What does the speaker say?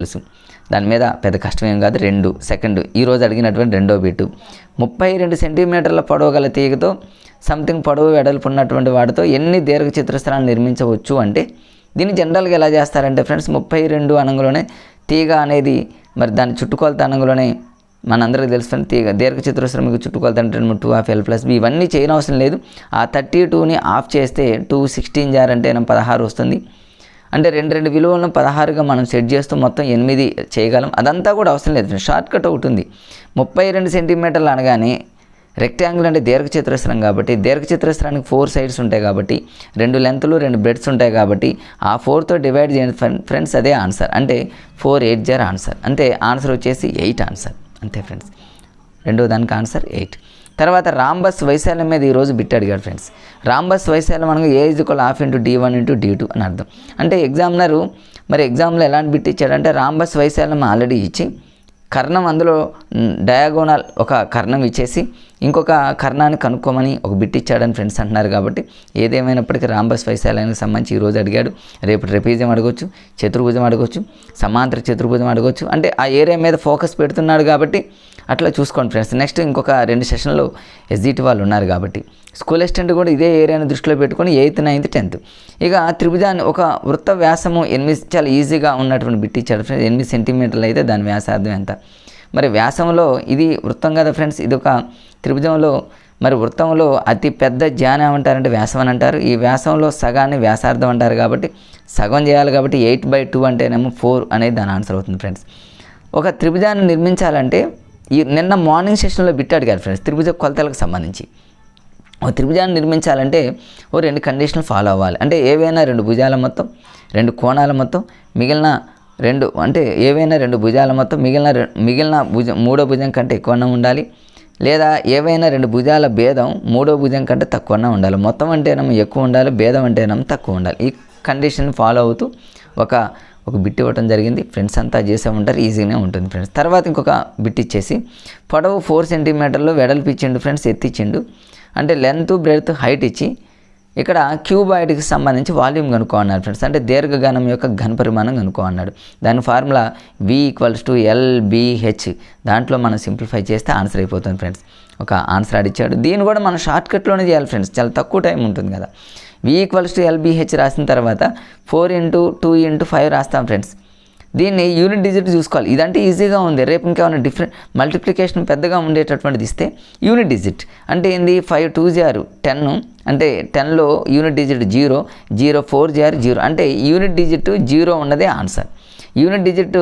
తెలుసు. దాని మీద పెద్ద కష్టం ఏం కాదు రెండు సెకండ్ ఈరోజు అడిగినటువంటి రెండో బీటు. ముప్పై రెండు సెంటీమీటర్ల పొడవు గల తీగతో సంథింగ్ పొడవు వెడల్పు ఉన్నటువంటి వాటితో ఎన్ని దీర్ఘ చిత్రస్థలాలు నిర్మించవచ్చు అంటే దీన్ని జనరల్గా ఎలా చేస్తారంటే ఫ్రెండ్స్ ముప్పై రెండు అనంగులోనే తీగ అనేది మరి దాని చుట్టుకొలత అనంగులోనే మనందరికీ తెలుస్తుంది తీగ. దీర్ఘ చతురస్రం మీకు చుట్టుకొలత అంటే two half L plus B ఇవన్నీ చేయనవసరం లేదు. ఆ థర్టీ టూని ఆఫ్ చేస్తే టూ సిక్స్టీన్ జార్ అంటే పదహారు వస్తుంది. అంటే రెండు రెండు విలువలను పదహారుగా మనం సెట్ చేస్తూ మొత్తం ఎనిమిది చేయగలం. అదంతా కూడా అవసరం లేదు. షార్ట్ కట్ ఒకటి ఉంది. ముప్పై రెండు సెంటీమీటర్లు అనగానే రెక్టాంగిల్ అంటే దీర్ఘచతురస్రం కాబట్టి దీర్ఘచతురస్రానికి ఫోర్ సైడ్స్ ఉంటాయి కాబట్టి రెండు లెంత్లు రెండు బ్రెడ్స్ ఉంటాయి కాబట్టి ఆ ఫోర్తో డివైడ్ చేయండి ఫ్రెండ్- ఫ్రెండ్స్ అదే ఆన్సర్ అంటే ఫోర్ ఎయిట్ జార్ ఆన్సర్ అంటే ఆన్సర్ వచ్చేసి ఎయిట్ ఆన్సర్ అంతే ఫ్రెండ్స్ రెండో దానికి ఆన్సర్ ఎయిట్ తర్వాత రాంబస్ వైశాల్యం మీద ఈరోజు బిట్ అడిగాడు ఫ్రెండ్స్. రాంబస్ వైశాల్యం అనగా A is half into D one into D two అని అర్థం. అంటే ఎగ్జామినరు మరి ఎగ్జామ్లో ఎలాంటి బిట్ ఇచ్చాడంటే రాంబస్ వైశాల్యం ఆల్రెడీ ఇచ్చి కర్ణం అందులో డయాగోనల్ ఒక కర్ణం ఇచ్చేసి ఇంకొక కర్ణాన్ని కనుక్కోమని ఒక బిట్ ఇచ్చాడని ఫ్రెండ్స్ అంటున్నారు కాబట్టి ఏదేమైనప్పటికీ రాంబస్ వైశాల్యానికి సంబంధించి ఈరోజు అడిగాడు. రేపు ట్రెపీజం అడగొచ్చు చతుర్భుజం అడగొచ్చు సమాంతర చతుర్భుజం అడగొచ్చు. అంటే ఆ ఏరియా మీద ఫోకస్ పెడుతున్నాడు కాబట్టి అట్లా చూసుకోండి ఫ్రెండ్స్. నెక్స్ట్ ఇంకొక రెండు సెషన్లో ఎస్జిటి వాళ్ళు ఉన్నారు కాబట్టి స్కూల్ అసిస్టెంట్ కూడా ఇదే ఏరియాని దృష్టిలో పెట్టుకొని ఎయిత్ నైన్త్ టెన్త్. ఇక త్రిభుజాన్ని ఒక వృత్త వ్యాసము ఎనిమిది చాలా ఈజీగా ఉన్నటువంటి బిట్ ఇచ్చాడు ఫ్రెండ్స్. ఎనిమిది సెంటీమీటర్లు అయితే దాని వ్యాసార్థం ఎంత? మరి వ్యాసంలో ఇది వృత్తం కదా ఫ్రెండ్స్ ఇది ఒక త్రిభుజంలో మరి వృత్తంలో అతి పెద్ద జ్ఞానం ఏమంటారంటే వ్యాసం అని అంటారు. ఈ వ్యాసంలో సగాన్ని వ్యాసార్థం అంటారు కాబట్టి సగం చేయాలి కాబట్టి ఎయిట్ బై టూ అంటేనేమో ఫోర్ అనేది దాని ఆన్సర్ అవుతుంది ఫ్రెండ్స్. ఒక త్రిభుజాన్ని నిర్మించాలంటే ఈ నిన్న మార్నింగ్ సెషన్లో బిట్ అడిగారు ఫ్రెండ్స్ త్రిభుజ కొలతలకు సంబంధించి. ఓ త్రిభుజాన్ని నిర్మించాలంటే ఓ రెండు కండిషన్లు ఫాలో అవ్వాలి. అంటే ఏవైనా రెండు భుజాల మొత్తం రెండు కోణాల మొత్తం మిగిలిన రెండు అంటే ఏవైనా రెండు భుజాల మొత్తం మిగిలిన మిగిలిన భుజం మూడో భుజం కంటే ఎక్కువన్నా ఉండాలి. లేదా ఏవైనా రెండు భుజాల భేదం మూడో భుజం కంటే తక్కువన్నా ఉండాలి. మొత్తం అంటేనేమో ఎక్కువ ఉండాలి భేదం అంటేనేమో తక్కువ ఉండాలి. ఈ కండిషన్ ఫాలో అవుతూ ఒక ఒక బిట్ ఇవ్వడం జరిగింది. ఫ్రెండ్స్ అంతా చేసే ఉంటారు ఈజీగానే ఉంటుంది ఫ్రెండ్స్. తర్వాత ఇంకొక బిట్ ఇచ్చేసి పొడవు ఫోర్ సెంటీమీటర్లు వెడల్పు ఇచ్చిండు ఫ్రెండ్స్ ఎత్తిచ్చిండు. అంటే లెంత్ బ్రెడ్త్ హైట్ ఇచ్చి ఇక్కడ క్యూబాయిడ్కి సంబంధించి వాల్యూమ్ కనుక్కో ఫ్రెండ్స్. అంటే దీర్ఘఘనం యొక్క ఘన పరిమాణం కనుక్కో అన్నాడు దాని formula V equals to LBH దాంట్లో మనం సింప్లిఫై చేస్తే ఆన్సర్ అయిపోతుంది ఫ్రెండ్స్. ఒక ఆన్సర్ ఆడిచ్చాడు దీన్ని కూడా మనం షార్ట్కట్లోనే చేయాలి ఫ్రెండ్స్. చాలా తక్కువ టైం ఉంటుంది కదా. వి ఈక్వల్స్ టు ఎల్బిహెచ్ రాసిన తర్వాత four into two into five రాస్తాం ఫ్రెండ్స్. దీన్ని యూనిట్ డిజిట్ చూసుకోవాలి. ఇదంటే ఈజీగా ఉంది. రేపు ఇంకేమైనా డిఫరెంట్ మల్టిప్లికేషన్ పెద్దగా ఉండేటటువంటిది ఇస్తే యూనిట్ డిజిట్. అంటే ఏంది? ఫైవ్ టూ జారు టెన్ అంటే టెన్లో unit digit zero zero four జారు జీరో. అంటే యూనిట్ డిజిట్ జీరో ఉన్నదే ఆన్సర్. Unit digit